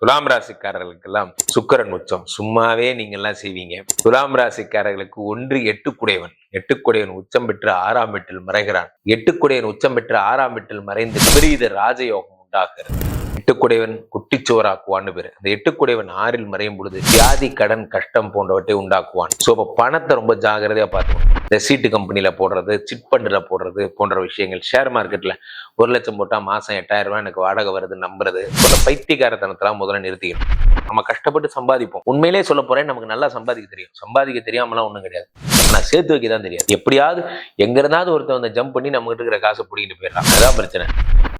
துலாம் ராசிக்காரர்களுக்கெல்லாம் சுக்கரன் உச்சம். சும்மாவே நீங்க எல்லாம் செய்வீங்க. துலாம் ராசிக்காரர்களுக்கு ஒன்று எட்டுக்குடையவன். எட்டுக்குடையவன் உச்சம் பெற்று ஆறாம் வீட்டில் மறைகிறான். எட்டுக்குடையவன் உச்சம் பெற்று ஆறாம் வீட்டில் மறைந்து விபரீத ராஜயோகம் உண்டாகிறது. எட்டுக்குடைவன் குட்டிச்சோறாக்குவான்னு பேரு. அந்த எட்டுக்குடைவன் ஆறில் மறையும் பொழுது வியாதி கடன் கஷ்டம் போன்றவற்றை உண்டாக்குவான். சோ அப்ப பணத்தை ரொம்ப ஜாகிரதையா பார்த்துக்கணும். இந்த சீட்டு கம்பெனியில் போடுறது சிட் பண்டில் போடுறது போன்ற விஷயங்கள். ஷேர் மார்க்கெட்ல ஒரு லட்சம் போட்டா மாசம் எட்டாயிரம் ரூபாய் எனக்கு வாடகை வருது நம்புறது. போன்ற பைத்தியகாரத்தனத்தெல்லாம் முதல்ல நிறுத்திக்கணும். நம்ம கஷ்டப்பட்டு சம்பாதிப்போம். உண்மையிலே சொல்ல போறேன் நமக்கு நல்லா சம்பாதிக்க தெரியும். சம்பாதிக்க தெரியாமலாம் ஒண்ணும் கிடையாது. ஆனா சேர்த்து வைக்க தான் தெரியாது. எப்படியாவது எங்க இருந்தாவது ஒருத்தன் வந்து ஜம்ப் பண்ணி நம்ம கிட்ட இருக்கிற காசை பிடிக்கிட்டு போயிடலாம். அதான் பிரச்சனை.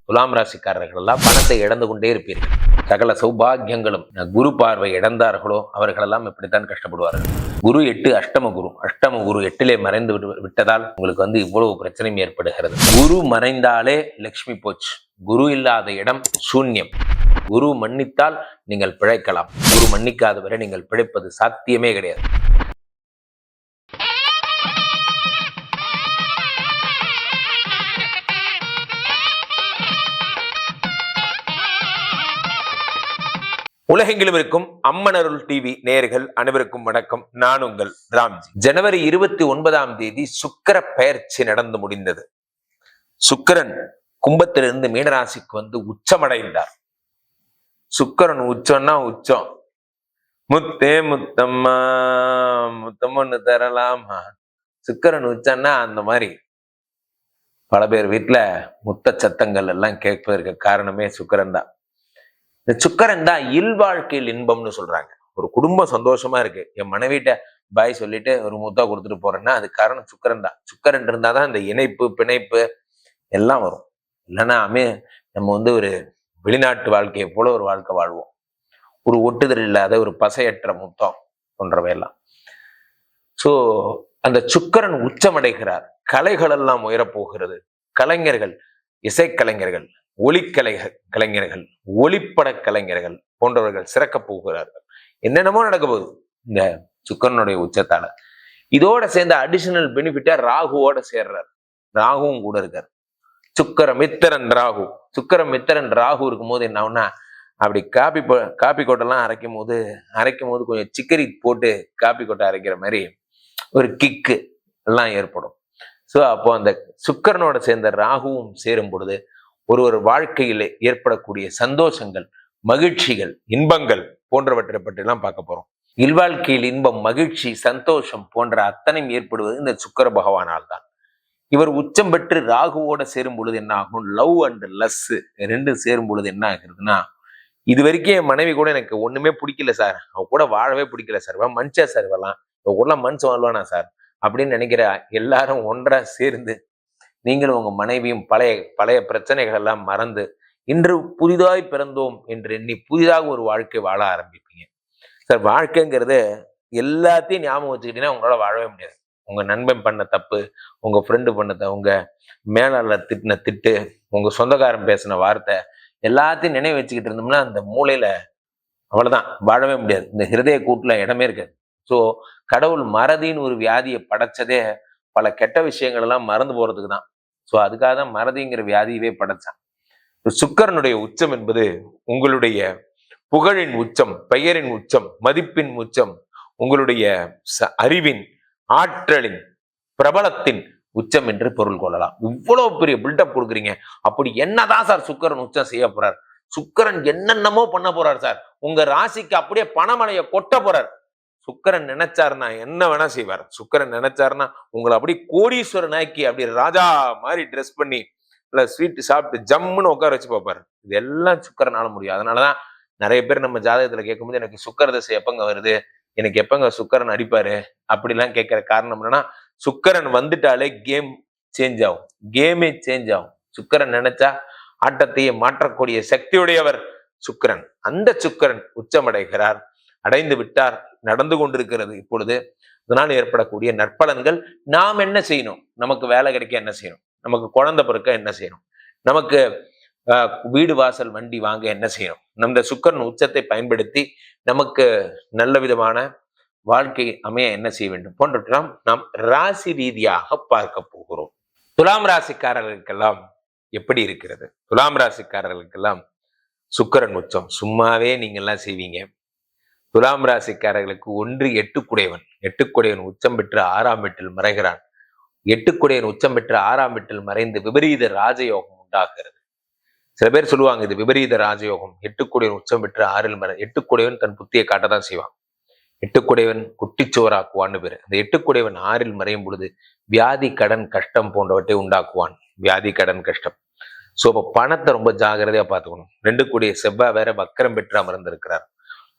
துலாம் ராசிக்காரர்கள் எல்லாம் பணத்தை இழந்து கொண்டே இருப்பீர்கள். சகல சௌபாகியங்களும் குரு பார்வை இழந்தார்களோ அவர்களெல்லாம் இப்படித்தான் கஷ்டப்படுவார்கள். குரு எட்டு அஷ்டம குரு. அஷ்டம குரு எட்டிலே மறைந்து விட்டதால் உங்களுக்கு வந்து இவ்வளவு பிரச்சனையும் ஏற்படுகிறது. குரு மறைந்தாலே லக்ஷ்மி போச்சு. குரு இல்லாத இடம் சூன்யம். குரு மன்னித்தால் நீங்கள் பிழைக்கலாம். குரு மன்னிக்காத வரை நீங்கள் பிழைப்பது சாத்தியமே கிடையாது. உலகெங்கிலும் இருக்கும் அம்மனருள் டிவி நேர்கள் அனைவருக்கும் வணக்கம். நான் உங்கள் ராம்ஜி. ஜனவரி இருபத்தி ஒன்பதாம் தேதி சுக்கர பெயர்ச்சி நடந்து முடிந்தது. சுக்கிரன் கும்பத்திலிருந்து மீனராசிக்கு வந்து உச்சமடைந்தார். சுக்கிரன் உச்சம்னா உச்சம். முத்தே முத்தம்மா முத்தம்மன்னு தரலாமா? சுக்கிரன் உச்சம்னா அந்த மாதிரி. பல பேர் வீட்டுல முத்த சத்தங்கள் எல்லாம் கேட்பதற்கு காரணமே சுக்கரன் தான். இந்த சுக்கரன் தான் இல்வாழ்க்கையில் இன்பம்னு சொல்றாங்க. ஒரு குடும்பம் சந்தோஷமா இருக்கு. என் மனைவிட்ட பாய் சொல்லிட்டு ஒரு முத்தா கொடுத்துட்டு போறேன்னா அது காரணம் சுக்கரன் தான். சுக்கரன் இருந்தாதான் இந்த இணைப்பு பிணைப்பு எல்லாம் வரும். இல்லைன்னா அமே நம்ம வந்து ஒரு வெளிநாட்டு வாழ்க்கையை போல ஒரு வாழ்க்கை வாழ்வோம். ஒரு ஒட்டுதல் இல்லாத ஒரு பசையற்ற முத்தம் போன்றவையெல்லாம். ஸோ அந்த சுக்கரன் உச்சமடைகிறார். கலைகளெல்லாம் உயரப்போகிறது. கலைஞர்கள் இசைக்கலைஞர்கள் ஒளிக்கலை கலைஞர்கள் ஒளிப்பட கலைஞர்கள் போன்றவர்கள் சிறக்கப் போகிறார்கள். என்னென்னமோ நடக்க போகுது இந்த சுக்கரனுடைய உச்சத்தால. இதோட சேர்ந்த அடிஷனல் பெனிஃபிட்டா ராகுவோட சேர்றார். ராகுவும் கூட இருக்கார். சுக்கர மித்திரன் ராகு. சுக்கர மித்திரன் ராகு இருக்கும்போது என்ன ஆகும்னா அப்படி காப்பி காப்பி கொட்டெல்லாம் அரைக்கும் போது அரைக்கும் போது கொஞ்சம் சிக்கரி போட்டு காப்பி கொட்டை அரைக்கிற மாதிரி ஒரு கிக்கு எல்லாம் ஏற்படும். ஸோ அப்போ அந்த சுக்கரனோட சேர்ந்த ராகுவும் சேரும் பொழுது ஒரு ஒரு வாழ்க்கையில் ஏற்படக்கூடிய சந்தோஷங்கள் மகிழ்ச்சிகள் இன்பங்கள் போன்றவற்றை பற்றிலாம் பார்க்க போறோம். இல்வாழ்க்கையில் இன்பம் மகிழ்ச்சி சந்தோஷம் போன்ற அத்தனையும் ஏற்படுவது இந்த சுக்கர பகவானால் தான் இவர் உச்சம் பெற்று ராகுவோட சேரும் பொழுது என்ன ஆகும்? லவ் அண்ட் லஸ் ரெண்டும் சேரும் பொழுது என்ன ஆகுதுன்னா இது வரைக்கும் என் மனைவி கூட எனக்கு ஒண்ணுமே பிடிக்கல சார். அவ கூட வாழவே பிடிக்கல சார். மனுஷா சார் வரலாம் இவ கூட மனுஷன் வாழ்வானா சார்? அப்படின்னு நினைக்கிற எல்லாரும் ஒன்றா சேர்ந்து நீங்களும் உங்க மனைவியும் பழைய பழைய பிரச்சனைகள் எல்லாம் மறந்து இன்று புதிதாய் பிறந்தோம் என்று எண்ணி புதிதாக ஒரு வாழ்க்கை வாழ ஆரம்பிப்பீங்க. சார் வாழ்க்கைங்கிறது எல்லாத்தையும் ஞாபகம் வச்சுக்கிட்டீங்கன்னா உங்களால வாழவே முடியாது. உங்க நண்பன் பண்ண தப்பு உங்க ஃப்ரெண்டு பண்ண த- உங்க மேலாளர் திட்டின திட்டு உங்க சொந்தக்காரன் பேசின வார்த்தை எல்லாத்தையும் நினைவு வச்சுக்கிட்டு இருந்தோம்னா அந்த மூளையில அவ்வளவுதான். வாழவே முடியாது. இந்த ஹிருதய கூட்டுல இடமே இருக்காது. ஸோ கடவுள் மறதின்னு ஒரு வியாதியை படைச்சதே பல கெட்ட விஷயங்கள் எல்லாம் மறந்து போறதுக்கு தான் ஸோ அதுக்காக தான் மறதிங்கிற வியாதியவே படைச்சான். சுக்கரனுடைய உச்சம் என்பது உங்களுடைய புகழின் உச்சம் பெயரின் உச்சம் மதிப்பின் உச்சம் உங்களுடைய ச- அறிவின் ஆற்றலின் பிரபலத்தின் உச்சம் என்று பொருள் கொள்ளலாம். இவ்வளவு பெரிய பில்டப் கொடுக்குறீங்க. அப்படி என்னதான் சார் சுக்கரன் உச்சம் செய்ய போறார்? சுக்கரன் என்னென்னமோ பண்ண போறார் சார். உங்க ராசிக்கு அப்படியே பணமழைய கொட்ட போறார். சுக்கரன் நினைச்சாருன்னா என்ன வேணா செய்வார். சுக்கரன் நினைச்சாருன்னா உங்களை அப்படி கோடீஸ்வரன் ஆக்கி அப்படி ராஜா மாதிரி ட்ரெஸ் பண்ணி இல்லை ஸ்வீட் சாப்பிட்டு ஜம்முன்னு உட்கார வச்சு பார்ப்பாரு. இது எல்லாம் சுக்கரனால முடியும். அதனாலதான் நிறைய பேர் நம்ம ஜாதகத்துல கேட்கும்போது எனக்கு சுக்கர தசை எப்பங்க வருது? எனக்கு எப்பங்க சுக்கரன் அடிப்பாரு? அப்படிலாம் கேட்கிற காரணம் என்னன்னா சுக்கரன் வந்துட்டாலே கேம் சேஞ்ச் ஆகும். கேமே சேஞ்ச் ஆகும். சுக்கரன் நினைச்சா ஆட்டத்தையே மாற்றக்கூடிய சக்தியுடையவர் சுக்கிரன். அந்த சுக்கிரன் உச்சமடைகிறார். அடைந்து விட்டார் நடந்து கொண்டிருக்கிறது. இப்பொழுது இதனால் ஏற்படக்கூடிய நற்பலன்கள் நாம் என்ன செய்யணும்? நமக்கு வேலை கிடைக்க என்ன செய்யணும்? நமக்கு குழந்தை பிறக்க என்ன செய்யணும்? நமக்கு வீடு வாசல் வண்டி வாங்க என்ன செய்யணும்? நம்ம சுக்கரன் உச்சத்தை பயன்படுத்தி நமக்கு நல்ல விதமான வாழ்க்கை அமைய என்ன செய்ய வேண்டும்? போன்றவற்றெல்லாம் நாம் ராசி ரீதியாக பார்க்க போகிறோம். துலாம் ராசிக்காரர்களுக்கெல்லாம் எப்படி இருக்கிறது? துலாம் ராசிக்காரர்களுக்கெல்லாம் சுக்கரன் உச்சம். சும்மாவே நீங்க எல்லாம் செய்வீங்க. துலாம் ராசிக்காரர்களுக்கு ஒன்று எட்டுக்குடையவன். எட்டுக்குடையவன் உச்சம் பெற்று ஆறாம் வீட்டில் மறைகிறான். எட்டுக்குடையவன் உச்சம் பெற்று ஆறாம் வீட்டில் மறைந்து விபரீத ராஜயோகம் உண்டாகிறது. சில பேர் சொல்லுவாங்க இது விபரீத ராஜயோகம். எட்டுக்குடையவன் உச்சம் பெற்று ஆறில் மறை எட்டுக்குடையவன் தன் புத்தியை காட்டதான் செய்வான். எட்டுக்குடையவன் குட்டிச்சுவராக்குவான்னு பேரு. அந்த எட்டுக்குடையவன் ஆறில் மறையும் பொழுது வியாதி கடன் கஷ்டம் போன்றவற்றை உண்டாக்குவான். வியாதி கடன் கஷ்டம். ஸோ அப்போ பணத்தை ரொம்ப ஜாகிரதையாக பார்த்துக்கணும். ரெண்டு கூடிய செவ்வாய் வேற வக்கரம் பெற்று அமர்ந்திருக்கிறார்.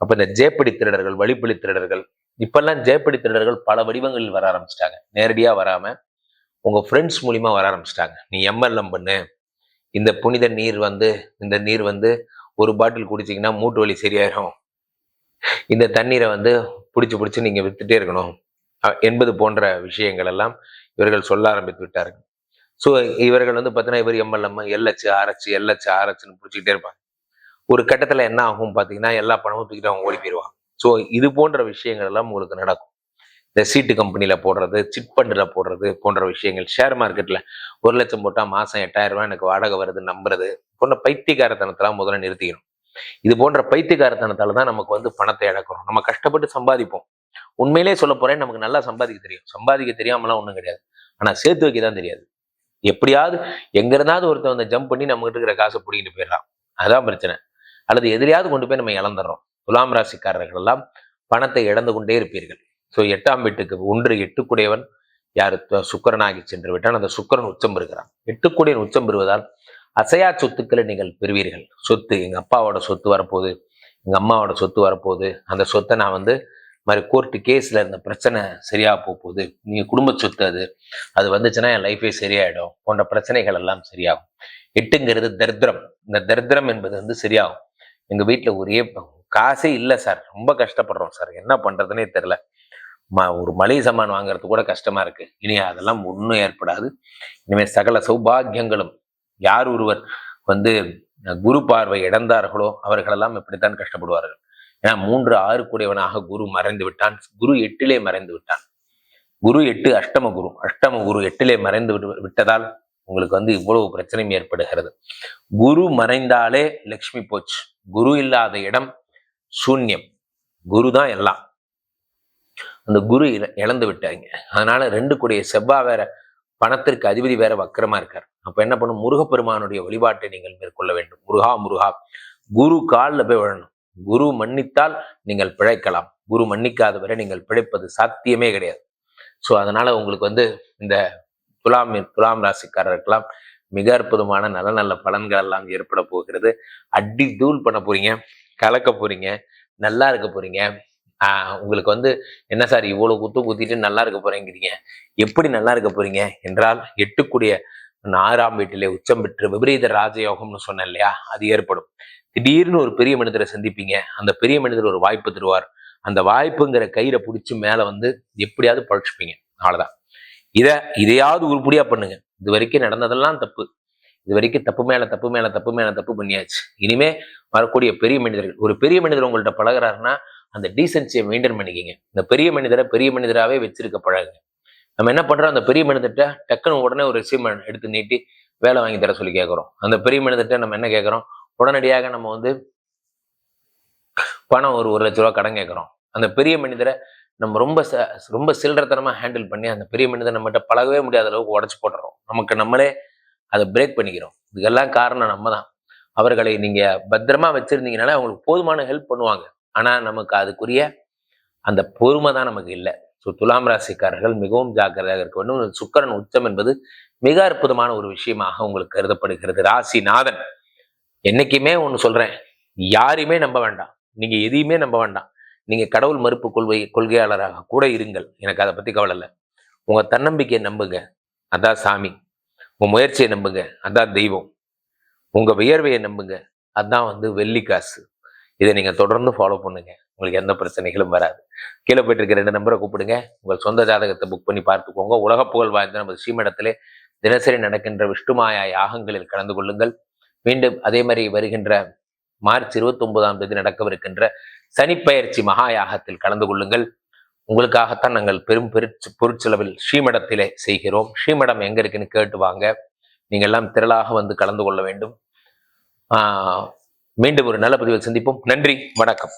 அப்போ இந்த ஜேப்படி திருடர்கள் வழிப்பழி திருடர்கள் இப்பெல்லாம் ஜேப்படி திருடர்கள் பல வடிவங்களில் வர ஆரம்பிச்சிட்டாங்க. நேரடியாக வராமல் உங்கள் ஃப்ரெண்ட்ஸ் மூலிமா வர ஆரம்பிச்சிட்டாங்க. நீ எம்எல்எம் பண்ணு. இந்த புனித நீர் வந்து இந்த நீர் வந்து ஒரு பாட்டில் குடிச்சிங்கன்னா மூட்டு வலி சரியாயிரும். இந்த தண்ணீரை வந்து பிடிச்சி பிடிச்சி நீங்கள் வித்துட்டே இருக்கணும். என்பது போன்ற விஷயங்கள் எல்லாம் இவர்கள் சொல்ல ஆரம்பித்து விட்டார்கள். ஸோ இவர்கள் வந்து பார்த்தீங்கன்னா இவர் எம்எல்எம் எல்ஹெச் ஆர்ஹெச் எல்ஹெச் ஆர்ஹெச்னு பிடிச்சிக்கிட்டே இருப்பாங்க. ஒரு கட்டத்துல என்ன ஆகும் பார்த்தீங்கன்னா எல்லா பணமும் தூக்கிட்டு அவங்க ஓடி போயிடுவாங்க ஸோ இது போன்ற விஷயங்கள் எல்லாம் உங்களுக்கு நடக்கும். இந்த சீட்டு கம்பெனியில போடுறது சிட் ஃபண்டில் போடுறது போன்ற விஷயங்கள். ஷேர் மார்க்கெட்ல ஒரு லட்சம் போட்டால் மாசம் எட்டாயிரம் ரூபாய் எனக்கு வாடகை வருது நம்புறது போன்ற பைத்தியக்காரத்தனத்தெல்லாம் முதல்ல நிறுத்திக்கணும். இது போன்ற பைத்தியக்காரத்தனத்தால தான் நமக்கு வந்து பணத்தை இழக்கிறோம். நம்ம கஷ்டப்பட்டு சம்பாதிப்போம். உண்மையிலே சொல்ல போறேன் நமக்கு நல்லா சம்பாதிக்க தெரியும். சம்பாதிக்க தெரியாமலாம் ஒன்றும் கிடையாது. ஆனா சேர்த்து வைக்க தான் தெரியாது. எப்படியாவது எங்க இருந்தாவது ஒருத்தன் வந்து ஜம்ப் பண்ணி நம்மகிட்ட இருக்கிற காசை பிடிக்கிட்டு போயிடலாம். அதுதான் பிரச்சனை. அல்லது எதிரியாவது கொண்டு போய் நம்ம இழந்துடுறோம் துலாம் ராசிக்காரர்கள் எல்லாம் பணத்தை இழந்து கொண்டே இருப்பீர்கள். ஸோ எட்டாம் வீட்டுக்கு ஒன்று எட்டுக்குடையவன் யார்? சுக்கரனாகி சுக்கிரனாகி சென்று விட்டான். அந்த சுக்கிரன் உச்சம் பெறுகிறான். எட்டுக்குடையன் உச்சம் பெறுவதால் அசையா சொத்துக்களை நீங்கள் பெறுவீர்கள். சொத்து எங்கள் அப்பாவோட சொத்து வரப்போகுது எங்கள் அம்மாவோட சொத்து வரப்போகுது. அந்த சொத்தை நான் வந்து மாதிரி கோர்ட்டு கேஸில் இருந்த பிரச்சனை சரியாக போக போகுது நீங்கள் குடும்ப சொத்து அது. அது வந்துச்சுன்னா என் லைஃபே சரியாயிடும். போன்ற பிரச்சனைகள் எல்லாம் சரியாகும். எட்டுங்கிறது தரித்திரம். இந்த தரித்திரம் என்பது வந்து சரியாகும். எங்க வீட்டில் ஒரே காசே இல்லை சார். ரொம்ப கஷ்டப்படுறோம் சார். என்ன பண்றதுனே தெரியல. ம ஒரு மளிகை சாமான் வாங்குறது கூட கஷ்டமா இருக்கு. இனி அதெல்லாம் ஒன்றும் ஏற்படாது. இனிமேல் சகல சௌபாகியங்களும் யார் ஒருவர் வந்து குரு பார்வை இழந்தார்களோ அவர்களெல்லாம் இப்படித்தான் கஷ்டப்படுவார்கள். ஏன்னா மூன்று ஆறு கூடியவனாக குரு மறைந்து விட்டான். குரு எட்டிலே மறைந்து விட்டான். குரு எட்டு அஷ்டம குரு. அஷ்டம குரு எட்டிலே மறைந்து விட்டதால் உங்களுக்கு வந்து இவ்வளவு பிரச்சனையும் ஏற்படுகிறது. குரு மறைந்தாலே லக்ஷ்மி போச்சு. குரு இல்லாத இடம் சூன்யம். குரு தான் எல்லாம். அந்த குரு இழ- இழந்து விட்டாங்க. அதனால ரெண்டு கூடிய செவ்வாய் வேற பணத்திற்கு அதிபதி வேற வக்கரமா இருக்கார். அப்ப என்ன பண்ணும்? முருகப்பெருமானுடைய வழிபாட்டை நீங்கள் மேற்கொள்ள வேண்டும். முருகா முருகா. குரு காலில் போய் விழணும். குரு மன்னித்தால் நீங்கள் பிழைக்கலாம். குரு மன்னிக்காத வரை நீங்கள் பிழைப்பது சாத்தியமே கிடையாது. ஸோ அதனால உங்களுக்கு வந்து இந்த துலாம் துலாம் ராசிக்காரருக்கெல்லாம் மிக அற்புதமான நல்ல நல்ல பலன்கள் எல்லாம் ஏற்பட போகிறது. அடி தூள் பண்ண போறீங்க கலக்க போறீங்க நல்லா இருக்க போறீங்க. ஆஹ் உங்களுக்கு வந்து என்ன சார் இவ்வளவு குத்து குத்திட்டு நல்லா இருக்க போறேங்கிறீங்க? எப்படி நல்லா இருக்க போறீங்க? என்றால் எட்டுக்கூடிய ஆறாம் வீட்டிலே உச்சம் பெற்று விபரீத ராஜயோகம்னு சொன்னேன் இல்லையா? அது ஏற்படும். திடீர்னு ஒரு பெரிய மனிதரை சந்திப்பீங்க. அந்த பெரிய மனிதர் ஒரு வாய்ப்பு தருவார். அந்த வாய்ப்புங்கிற கயிறை பிடிச்சி மேல வந்து எப்படியாவது பழச்சிப்பீங்க. அவ்வளவுதான். இதை இதையாவது உருப்படியா பண்ணுங்க. இது வரைக்கும் நடந்ததெல்லாம் தப்பு. இது வரைக்கும் தப்பு மேல தப்பு மேல தப்பு மேல தப்பு பண்ணியாச்சு. இனிமே வரக்கூடிய பெரிய மனிதர்கள் ஒரு பெரிய மனிதர் உங்கள்ட்ட பழகுறாருன்னா அந்த டீசென்சியை மெயின்டைன் பண்ணிக்கிங்க. இந்த பெரிய மனிதரை பெரிய மனிதராகவே வச்சிருக்க பழகுங்க. நம்ம என்ன பண்றோம்? அந்த பெரிய மனிதர்கிட்ட டக்குன்னு உடனே ஒரு ரிசீவ் எடுத்து நீட்டி வேலை வாங்கி தர சொல்லி கேட்குறோம் அந்த பெரிய மனிதர்கிட்ட நம்ம என்ன கேட்குறோம் உடனடியாக நம்ம வந்து பணம் ஒரு ஒரு லட்ச ரூபா கடன் கேட்குறோம் அந்த பெரிய மனிதரை நம்ம ரொம்ப ச- ரொம்ப சில்லறத்தனமாக ஹேண்டில் பண்ணி அந்த பெரிய மனிதன் நம்மகிட்ட பழகவே முடியாத அளவுக்கு உடச்சி போட்டுறோம். நமக்கு நம்மளே அதை பிரேக் பண்ணிக்கிறோம். இதுக்கெல்லாம் காரணம் நம்ம தான் அவர்களை நீங்கள் பத்திரமா வச்சுருந்தீங்கனாலே அவங்களுக்கு போதுமான ஹெல்ப் பண்ணுவாங்க. ஆனால் நமக்கு அதுக்குரிய அந்த பொறுமை தான் நமக்கு இல்லை. ஸோ துலாம் ராசிக்காரர்கள் மிகவும் ஜாக்கிரதையாக இருக்க வேண்டும். சுக்கரன் உச்சம் என்பது மிக அற்புதமான ஒரு விஷயமாக உங்களுக்கு கருதப்படுகிறது. ராசிநாதன். என்னைக்குமே ஒன்று சொல்கிறேன் யாரையுமே நம்ப வேண்டாம். நீங்கள் எதையுமே நம்ப வேண்டாம். நீங்கள் கடவுள் மறுப்பு கொள்கை கொள்கையாளராக கூட இருங்கள். எனக்கு அதை பற்றி கவலை இல்லை. உங்கள் தன்னம்பிக்கையை நம்புங்க. அதான் சாமி. உங்கள் முயற்சியை நம்புங்க. அதான் தெய்வம். உங்கள் வியர்வையை நம்புங்க. அதுதான் வந்து வெள்ளி காசு. இதை நீங்கள் தொடர்ந்து ஃபாலோ பண்ணுங்க. உங்களுக்கு எந்த பிரச்சனைகளும் வராது. கீழே போயிட்டு இருக்க ரெண்டு நம்பரை கூப்பிடுங்க. உங்கள் சொந்த ஜாதகத்தை புக் பண்ணி பார்த்துக்கோங்க. உலக புகழ் வாய்ந்த நமது ஸ்ரீமடத்திலே தினசரி நடக்கின்ற விஷ்ணுமாயா யாகங்களில் கலந்து கொள்ளுங்கள். மீண்டும் அதே மாதிரி வருகின்ற மார்ச் இருபத்தி ஒன்பதாம் தேதி நடக்கவிருக்கின்ற சனிப்பெயர்ச்சி மகாயாகத்தில் கலந்து கொள்ளுங்கள். உங்களுக்காகத்தான் நாங்கள் பெரும் பெருச்சு பொருட்செலவில் ஸ்ரீமடத்திலே செய்கிறோம். ஸ்ரீமடம் எங்க இருக்குன்னு கேட்டு வாங்க. நீங்க எல்லாம் திரளாக வந்து கலந்து கொள்ள வேண்டும். ஆஹ் மீண்டும் ஒரு நல்ல பதிவில் சந்திப்போம். நன்றி. வணக்கம்.